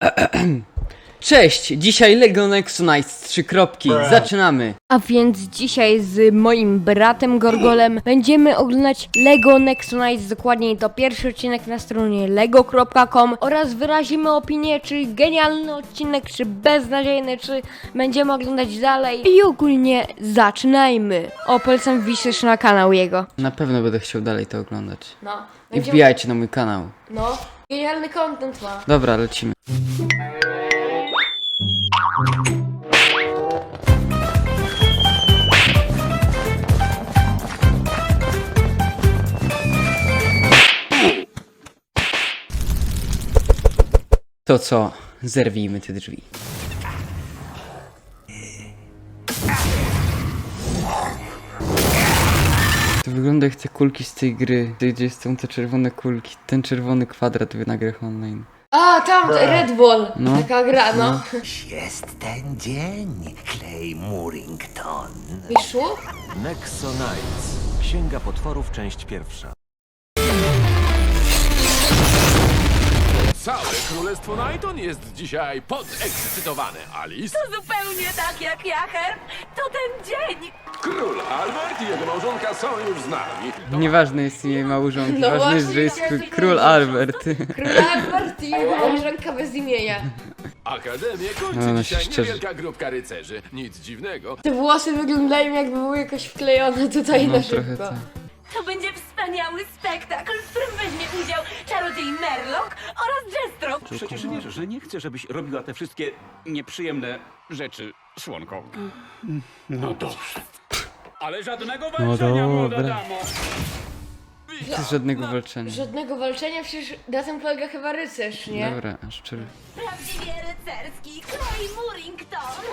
Cześć, dzisiaj Lego Nexonites, trzy kropki, zaczynamy. A więc dzisiaj z moim bratem Gorgolem będziemy oglądać Lego Nexonites, dokładniej to pierwszy odcinek na stronie lego.com oraz wyrazimy opinię, czy genialny odcinek, czy beznadziejny, czy będziemy oglądać dalej i ogólnie zaczynajmy. O, polecam też na kanał jego. Na pewno będę chciał dalej to oglądać. No, I wbijajcie na mój kanał. No, genialny content ma. Dobra, lecimy. To co? Zerwijmy te drzwi. Wygląda jak te kulki z tej gry, gdzie są te czerwone kulki, ten czerwony kwadrat w nagrach online. A, tam, Red Ball, No. taka gra, no. Jest ten dzień, Clay Moorington. Wyszło? Nexonites. Księga potworów, część pierwsza. Całe królestwo Nighton jest dzisiaj podekscytowane. Alice, Zupełnie tak jak ja, Herb. To ten dzień. król Albert i jego małżonka są już z nami. Nieważne jest imię małżonki, No ważne jest, właśnie, że jest król. Albert. Król Albert i małżonka bez imienia. Akademię kończy No, no, dzisiaj szczerze. niewielka grupka rycerzy. Nic dziwnego. Te włosy wyglądają jakby były jakoś wklejone tutaj No na trochę szybko. tak. To będzie wspaniały spektakl, w którym weźmie udział czarodziej Merlock oraz Jestro. Przecież wiesz, że nie chcę, żebyś robiła te wszystkie nieprzyjemne rzeczy, słonko. No dobrze. Ale żadnego walczenia, młoda dobra. damo. Bez żadnego walczenia. Żadnego walczenia, przecież na tym polega chyba rycerz, nie? Dobra, aż czerw... Prawdziwie rycerski Clay Moorington.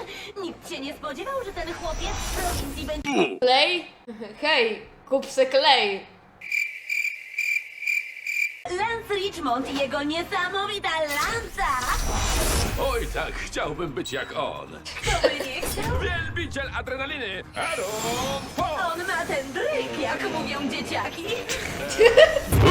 Nikt się nie spodziewał, że ten chłopiec z prowincji będzie... Klej? Hej, kup se klej. Lance Richmond i jego niesamowita lanca. Oj tak, chciałbym być jak on. Kto by nie chciał? Wielbiciel adrenaliny, Aaron Paul! On ma ten dryk, jak mówią dzieciaki.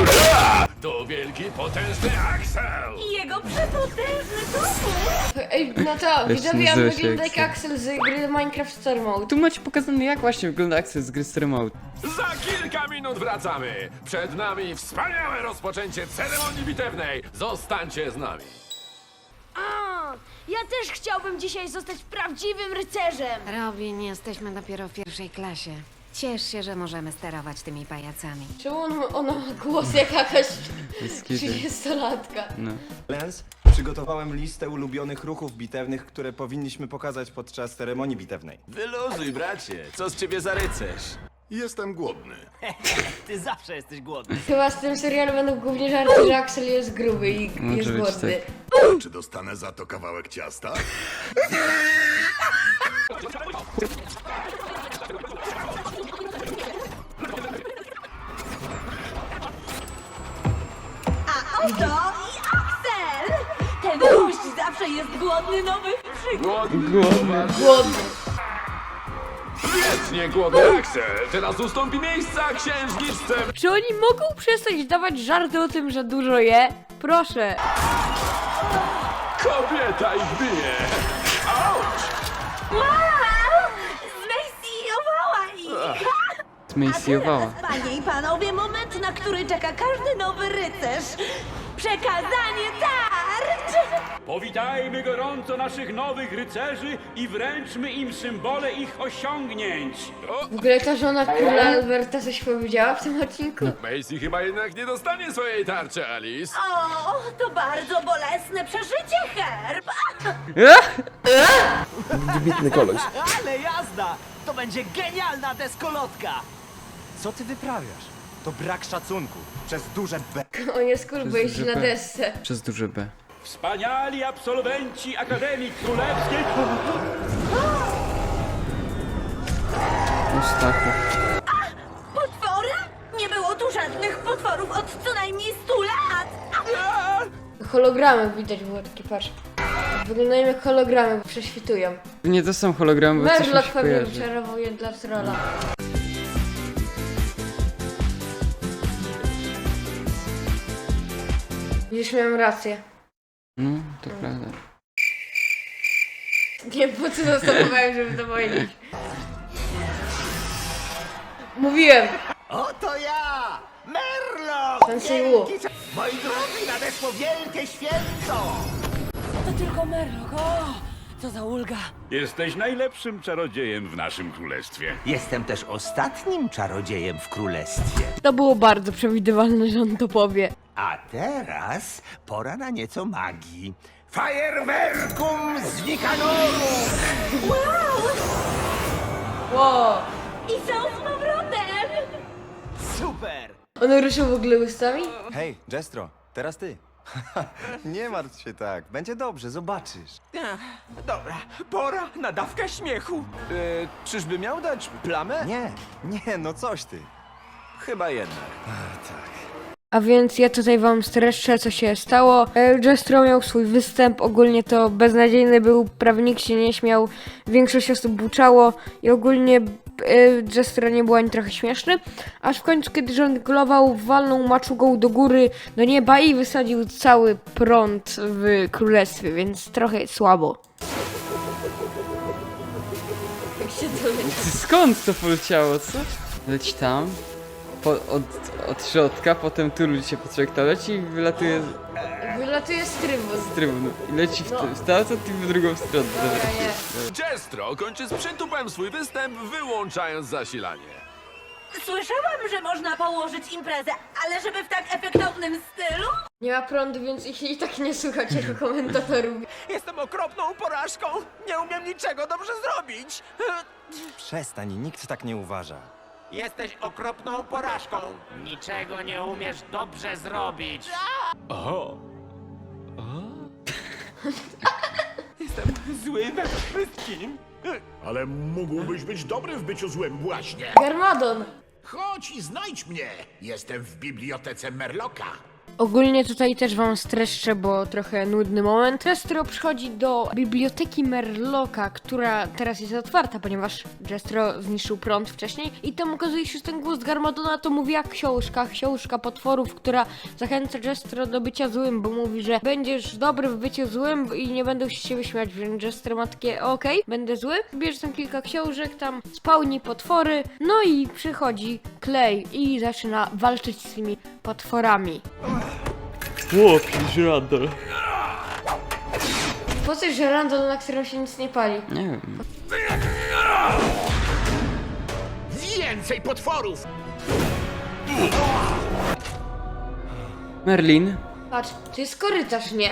Ura! To wielki, potężny Axel! I jego przepotężny topór. Ej, no to widzowie, nazywa się wygląda jak Axel. Axel z gry Minecraft Story Mode. Tu macie pokazane jak właśnie wygląda akces z gry Story Mode. Za kilka minut wracamy. Przed nami wspaniałe rozpoczęcie ceremonii bitewnej. Zostańcie z nami. Ja też chciałbym dzisiaj zostać prawdziwym rycerzem. Robin, jesteśmy dopiero w pierwszej klasie. Ciesz się, że możemy sterować tymi pajacami. Czemu on, ona ma głos jak jakaś Bez kitu. 30-latka? No. Lens, przygotowałem listę ulubionych ruchów bitewnych, które powinniśmy pokazać podczas ceremonii bitewnej. Wyluzuj, bracie. Co z ciebie za rycerz? Jestem głodny. Ty zawsze jesteś głodny. Chyba z tym serialu będą głównie żarty, że Axel jest gruby i Może jest być głodny. Czy dostanę za to kawałek ciasta? Oto i Axel! Ten gość zawsze jest głodny nowych przygód. Głodny. Głodny. Wiecznie głodny Axel. Teraz ustąpi miejsca księżniczce. Czy oni mogą przestać dawać żarty o tym, że dużo je? Proszę. Kobieta ich bije. Auć! Wow! Zmejsijowała ich! Zmejsjowała. Panie i panowie, moment, na który czeka każdy nowy rycerz. Przekazanie tarcz! Powitajmy gorąco naszych nowych rycerzy i wręczmy im symbole ich osiągnięć. W ogóle ta żona króla Alberta coś powiedziała w tym odcinku? Macy chyba jednak nie dostanie swojej tarczy, Alice. O, to bardzo bolesne przeżycie, Herb! Ale jazda! To będzie genialna deskolotka! Co ty wyprawiasz? To brak szacunku. Przez duże B. On jest bo jeździ na desce. Przez duże B. Wspaniali absolwenci Akademii Królewskiej. Ustachu. Potwory? Nie było tu żadnych potworów od co najmniej 100 lat! Hologramy widać było takie, patrz. Wyglądają jak hologramy, bo prześwitują. Nie, to są hologramy, bo coś mi się pewnie kojarzy. wyczarował je dla trolla. Widzisz, miałem rację. No, to prawda. Nie, po co zastanawiałem, żeby to powiedzieć. Mówiłem! Oto ja! Merlo! Ten Sejwu. Moi drodzy, nadeszło wielkie święto! To tylko Merlok, o! Co za ulga! Jesteś najlepszym czarodziejem w naszym królestwie. Jestem też ostatnim czarodziejem w królestwie. To było bardzo przewidywalne, że on to powie. A teraz pora na nieco magii. Fajerwerkum z Wikanoru! Wow! I są z powrotem! Super! On ruszył w ogóle ustami? Hej, Jestro, teraz ty. Nie martw się tak, będzie dobrze, zobaczysz. Dobra, pora na dawkę śmiechu. E, czyżby miał dać plamę? Nie, nie, no coś ty. Chyba jednak. A więc ja tutaj wam streszczę, co się stało. Jestro miał swój występ, ogólnie to beznadziejny był, prawie nikt się nie śmiał, większość osób buczało i ogólnie Jestro nie był ani trochę śmieszny, aż w końcu, kiedy żonglował, walnął maczugą do góry, do nieba i wysadził cały prąd w królestwie, więc trochę słabo. Jak się to? Skąd to poleciało, co? Leci tam, po, od, od środka, potem tu ludzie się po leci i wylatuje Wylatuje z trybu. z trybu. I leci w, w stację i w drugą stronę. Jestro kończy z przytupem swój występ, wyłączając zasilanie. Słyszałam, że można położyć imprezę, ale żeby w tak efektownym stylu? Nie ma prądu, więc ich i tak nie słychać jako komentatorów. Jestem okropną porażką. Nie umiem niczego dobrze zrobić. Przestań, nikt tak nie uważa. Jesteś okropną porażką. Niczego nie umiesz dobrze zrobić. Zły we wszystkim. Ale mógłbyś być dobry w byciu złym właśnie. Garmadon! Chodź i znajdź mnie. Jestem w bibliotece Merloka. Ogólnie tutaj też wam streszczę, bo trochę nudny moment. Jestro przychodzi do biblioteki Merloka, która teraz jest otwarta, ponieważ Jestro zniszczył prąd wcześniej. I tam okazuje się, że ten głos Garmadona to mówi jak książka, książka potworów, która zachęca Jestro do bycia złym, bo mówi, że będziesz dobry w byciu złym i nie będą się ciebie śmiać, więc Jestro ma takie okej, będę zły. Bierze tam kilka książek, tam spełni potwory, no i przychodzi Clay i zaczyna walczyć z tymi potworami. Chłopie, żradol. Po coś, że randol, na którym się nic nie pali? Nie wiem. Więcej potworów! Merlin. Patrz, to jest korytarz, nie?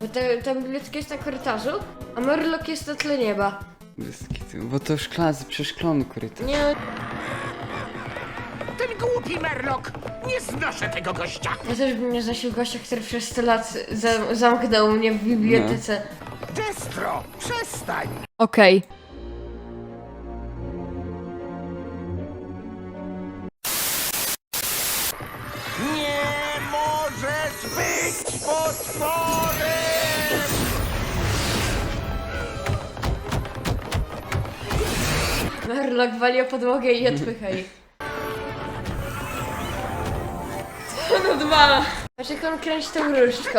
Bo te, ta biblioteka jest na korytarzu, a Murloc jest na tle nieba. Bez kitu, Bo to szklan, przeszklony korytarz. Nie, Ten głupi Merlok! Nie znoszę tego gościa! ja też bym nie znosił gościa, który przez 100 lat zam zamknął mnie w bibliotece. Jestro, przestań! Okej. Nie możesz być potworem! Murloc wali o podłogę i odpycha on odwala? Patrz jak on kręci tą różdżką.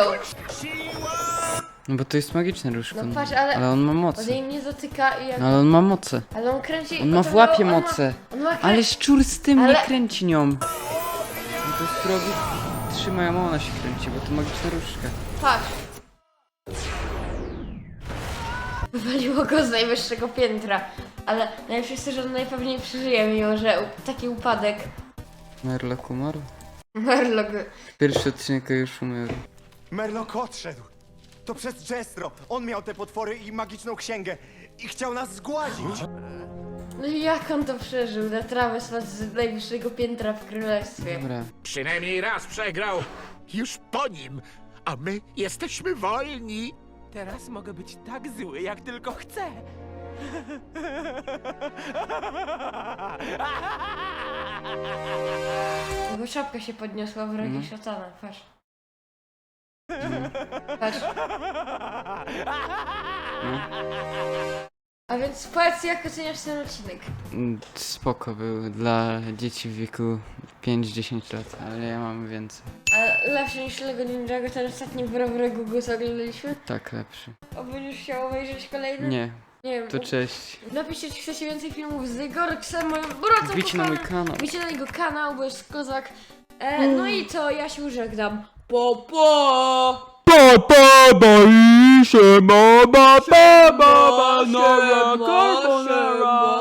No bo to jest magiczne różko. No patrz, ale- ale on ma On moce. jej nie dotyka i jak... No ale on ma moce. Ale on kręci... On ma w to łapie on ma- moce. On ma krę... Ale szczur z tym Ale- nie kręci nią. No to strogi trzymają, a ona się kręci, bo to magiczna różdżka. Patrz. Wywaliło go z najwyższego piętra. Ale najlepsze jest to, że on najpewniej przeżyje, mimo że u- taki upadek. Merlok umarł? Merlok. Pierwszy odcinek już umarł. Merlok odszedł. To przez Jestro. On miał te potwory i magiczną księgę. I chciał nas zgładzić. No i jak on to przeżył? Na trawę spadł z najwyższego piętra w królestwie. Dobra. Przynajmniej raz przegrał. Już po nim. A my jesteśmy wolni. Teraz mogę być tak zły, jak tylko chcę. Jego czapka się podniosła w rogi szatana, patrz. Patrz. A więc powiedz, jak oceniasz ten odcinek? Mm, Spoko był dla dzieci w wieku 5-10 lat, ale ja mam więcej. A lepszy niż Lego Ninjago, ten ostatni brawurę Google co oglądaliśmy? Tak, lepszy. Będziesz chciał obejrzeć kolejny? Nie, Nie wiem. to cześć. Napiszcie, czy chcecie więcej filmów z Gorksem, moim Wbijcie na mój kanał. Wbijcie na jego kanał, bo jest kozak. E, no i co, ja się żegnam. Po, po! Pa, pa, boi się, ma, ba, ba, ba, ba, Siema, siema,